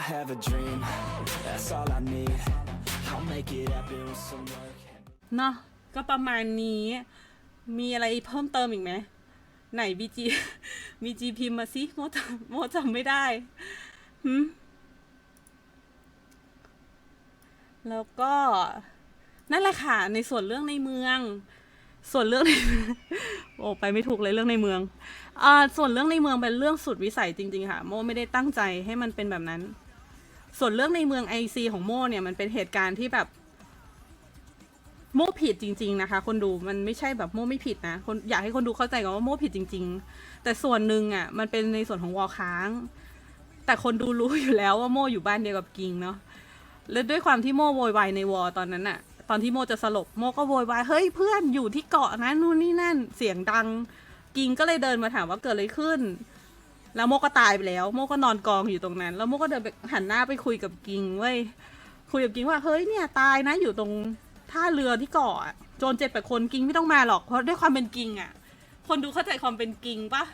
I have a dream, that's all I need. I'll make it happen with some work. เนาะก็ประมาณนี้มีอะไรเพิ่มเติมอีกไหมไหนบีจีบีจีพิมพ์มาสิโมจำโมจำไม่ได้หืมแล้วก็นั่นแหละค่ะ ในส่วนเรื่องในเมือง ส่วนเรื่องในโอ้ไปไม่ถูกเลยเรื่องในเมือง อ่าส่วนเรื่องในเมืองเป็นเรื่องสุดวิสัยจริง ๆ ค่ะ โมไม่ได้ตั้งใจให้มันเป็นแบบนั้น ส่วนเรื่องในเมืองไอซีของโมเนี่ยมันเป็นเหตุการณ์ที่แบบโมผิดจริง ๆ นะคะ คนดูมันไม่ใช่แบบโมไม่ผิดนะคนอยากให้คนดูเข้าใจก่อนว่าโมผิดจริง ๆ แต่ส่วนหนึ่งอะมันเป็นในส่วนของวอลค้าง แต่คนดูรู้อยู่แล้วว่าโมอยู่บ้านเดียวกับกิงเนาะแล้วด้วยความที่โมโวยวายในวอลตอนนั้นอะตอนที่โมจะสลบโมก็โวยวายเฮ้ยเพื่อนอยู่ที่เกาะนะนู่นนี่นั่นเสียงดัง กิง ก็เลยเดินมาถามว่าเกิดอะไรขึ้น แล้วโมก็ตายไปแล้ว โมก็นอนกองอยู่ตรงนั้น แล้วโมก็เดินไปหันหน้าไปคุยกับกิงเว้ยคุยกับกิงว่าเฮ้ยเนี่ยตายนะอยู่ตรงท่าเรือที่เกาะโจรเจ็ดแปดคนกิงไม่ต้องมาหรอกเพราะด้วยความเป็นกิงอะ คนดูเข้าใจความเป็นกิงปะ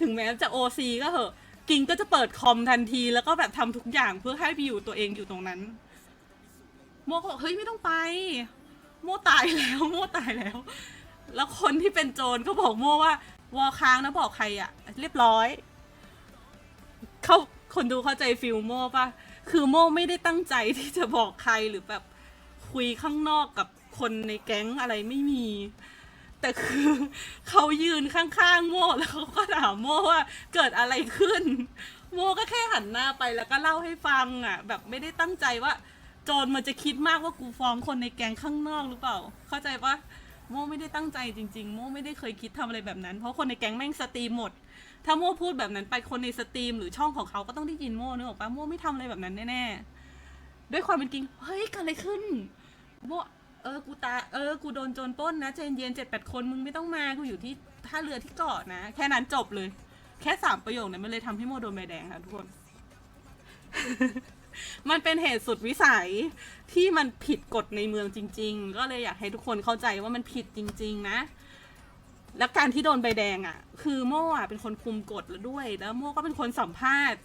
ถึงแม้จะโอซีก็เหอะกิงก็จะเปิดคอมทันที แล้วก็แบบทำทุกอย่างเพื่อให้ไปอยู่ตัวเองอยู่ตรงนั้น โมก็บอกเฮ้ยไม่ต้องไป โมตายแล้ว โมตายแล้ว แล้วคนที่เป็นโจรก็บอกโมว่า วอค้างนะบอกใครอะเรียบร้อย เขาคนดูเข้าใจฟิลโมปะคือโมไม่ได้ตั้งใจที่จะบอกใครหรือแบบคุยข้างนอกกับคนในแก๊งอะไรไม่มี แต่คือเขายืนข้างๆโม่แล้วเขาก็ถามโม่ว่าเกิดอะไรขึ้น โม่ก็แค่หันหน้าไปแล้วก็เล่าให้ฟังอะ แบบไม่ได้ตั้งใจว่า โจรมันจะคิดมากว่ากูฟ้องคนในแก๊งข้างนอกหรือเปล่า เข้าใจปะ โม่ไม่ได้ตั้งใจจริง ๆ โม่ไม่ได้เคยคิดทำอะไรแบบนั้น เพราะคนในแก๊งแม่งสตรีมหมด ถ้าโม่พูดแบบนั้นไปคนในสตรีมหรือช่องของเขาก็ต้องได้ยินโม่นึกออกปะโม่ไม่ทำอะไรแบบนั้นแน่ๆด้วยความเป็นจริงเฮ้ยเกิดอะไรขึ้นโม่เออกูตาเออกูโดนโจรปล้นนะใจนเย็นเจ็ดแปดคนมึงไม่ต้องมากูอยู่ที่ท่าเรือที่เกาะนะ แค่นั้นจบเลย แค่สามประโยคนั้นมันเลยทำให้โมโดนใบแดงค่ะทุกคน มันเป็นเหตุสุดวิสัยที่มันผิดกฎในเมืองจริง ๆ ก็เลยอยากให้ทุกคนเข้าใจว่ามันผิดจริง ๆ นะ แล้วการที่โดนใบแดงอะ่ะ คือโม่อะเป็นคนคุมกฎแล้วด้วย แล้วโม่ก็เป็นคนสัมภาษณ์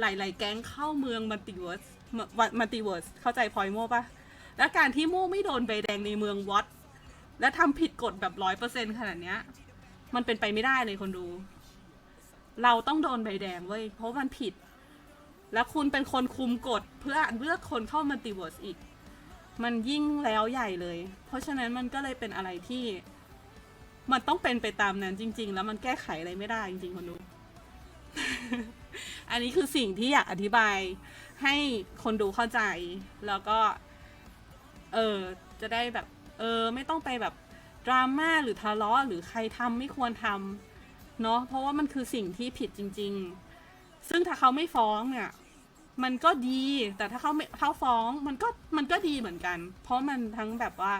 หลาย ๆ แก๊งเข้าเมืองมัลติเวิร์สมัลติเวิร์สเข้าใจพอยโม่ปะและการที่โม่ไม่โดนใบแดงในเมืองวัดและทำผิดกฎแบบร้อยเปอร์เซ็นขนาดเนี้ย มันเป็นไปไม่ได้เลยคนดู เราต้องโดนใบแดงเว้ย เพราะมันผิด และคุณเป็นคนคุมกฎเพื่อเลือกคนเข้ามัลติเวิร์สอีก มันยิ่งแล้วใหญ่เลย เพราะฉะนั้นมันก็เลยเป็นอะไรที่ มันต้องเป็นไปตามนั้นจริง ๆ แล้วมันแก้ไขอะไรไม่ได้จริงๆคนดู อันนี้คือสิ่งที่อยากอธิบายให้คนดูเข้าใจ แล้วก็ เออจะได้แบบ เออ ไม่ต้องไปแบบดราม่าหรือทะเลาะหรือใครทำไม่ควรทำเนาะเพราะว่ามันคือสิ่งที่ผิดจริง ๆ ซึ่งถ้าเขาไม่ฟ้องเนี่ย มันก็ดีแต่ถ้าเขาเขาฟ้องมันก็มันก็ดีเหมือนกัน เพราะมันทั้งแบบว่า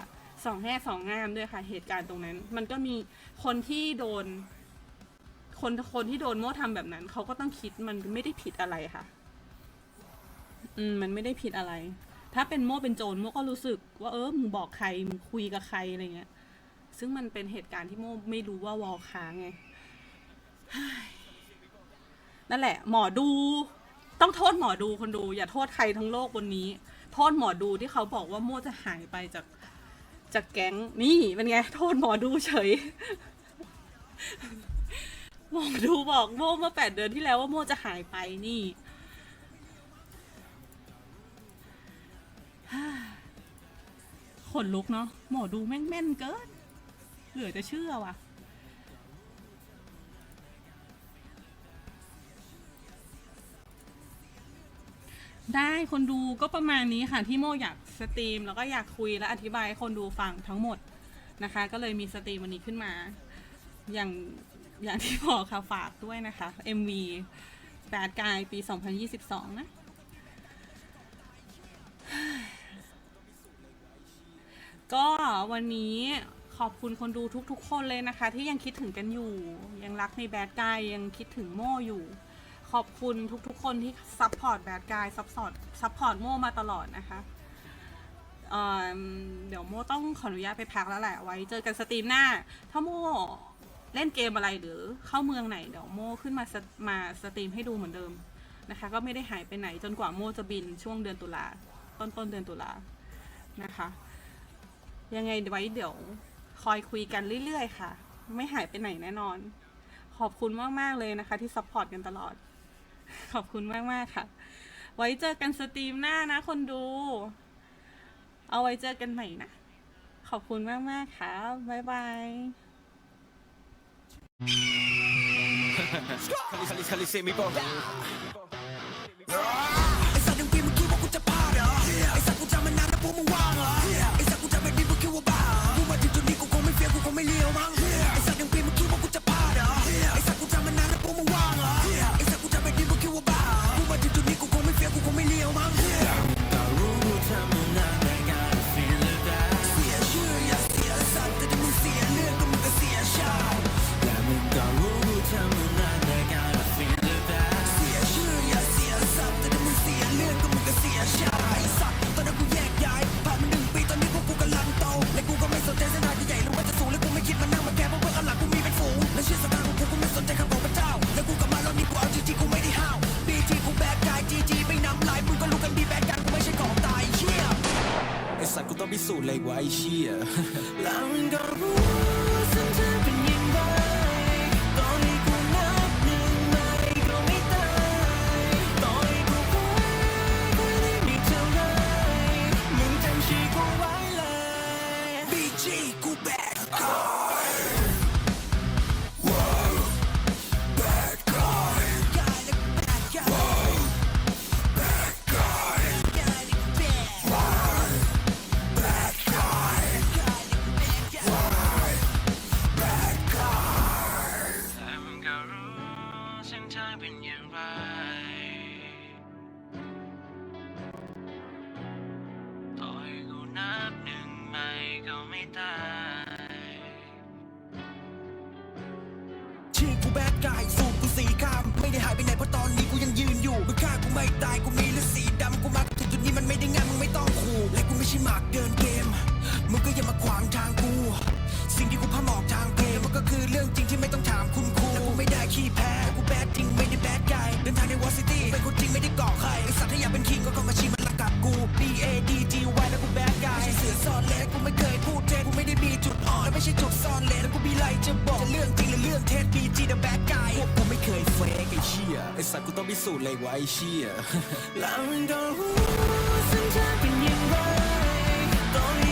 สองแง่สองงามด้วยค่ะเหตุการณ์ตรงนั้น มันก็มีคนที่โดน คนคนที่โดนโม่ทำแบบนั้นเขาก็ต้องคิดมันไม่ได้ผิดอะไรค่ะ อืม มันไม่ได้ผิดอะไร ถ้าเป็นโม่เป็นโจรโม่ก็รู้สึก ว่าเออมึงบอกใครมึงคุยกับใครอะไรเงี้ย ซึ่งมันเป็นเหตุการณ์ที่โม่ไม่รู้ว่าวอลค้างไงนั่นแหละ หมอดู ต้องโทษหมอดูคนดู อย่าโทษใครทั้งโลกบนนี้ โทษหมอดูที่เขาบอกว่าโมจะหายไปจากจากแก๊งนี่เป็นไง โทษหมอดูเฉยหมอดูบอกโมเมื่อแปดเดือนที่แล้วว่าโมจะหายไปนี่ขนลุกเนาะหมอดูแม่งแม่นเกินเหลือจะเชื่อว่ะ ได้คนดูก็ประมาณนี้ค่ะที่โมอยากสตรีม แล้วก็อยากคุยและอธิบายให้คนดูฟังทั้งหมดนะคะ ก็เลยมีสตรีมวันนี้ขึ้นมา อย่างอย่างที่บอกค่ะฝากด้วยนะคะ MV แปดกายปี 2022 นะ ก็วันนี้ขอบคุณคนดูทุกๆ คนเลยนะคะ ที่ยังคิดถึงกันอยู่ ยังรักในแบดกายยังคิดถึงโม่อยู่ ขอบคุณทุกๆคนที่ซัพพอร์ตแบดกายซัพพอร์ตซัพพอร์ตโมมาตลอดนะคะเเดี๋ยวโมต้องขออนุญาตไปพักแล้วแหละ ไว้เจอกันสตรีมหน้า ถ้าโมเล่นเกมอะไรหรือเข้าเมืองไหน เดี๋ยวโมขึ้นมามาสตรีมให้ดูเหมือนเดิมนะคะ ก็ไม่ได้หายไปไหนจนกว่าโมจะบินช่วงเดือนตุลาต้นต้นเดือนตุลานะคะ ยังไงไว้เดี๋ยวคอยคุยกันเรื่อยๆค่ะ ไม่หายไปไหนแน่นอน ขอบคุณมาก ๆ เลยนะคะที่ซัพพอร์ตกันตลอด ขอบคุณมากมากค่ะ ไว้เจอกันสตรีมหน้านะ คนดู เอาไว้เจอกันใหม่นะ ขอบคุณมากมากค่ะบ๊ายบายคลิคลิคลิเซมิโก I'm so like why she uh, เราชีกูแบดกายสูบกูสีข้าม ไม่ได้หายไปไหนเพราะตอนนี้กูยังยืนอยู่มึงฆ่ากูไม่ตายกูมีเลือดสีดำกูมาถึงจุดนี้มันไม่ได้ง่ายมึงไม่ต้องขู่และกูไม่ใช่หมากเดินเกมมึงก็อย่ามาขวางทางกู ใช่จุกซ่อนเลนกูมีไรจะบอกจะเรื่องจริงหรือเรื่องเท็จบีจีเดอะแบกไกด์พวกกูไม่เคยเฟรกไอ้เชี่ยไอ้สัตว์กูต้องพิสูจน์เลยว่าไอ้เชี่ยแล้วมันก็รู้ฉันจะเป็นยังไงตอนนี้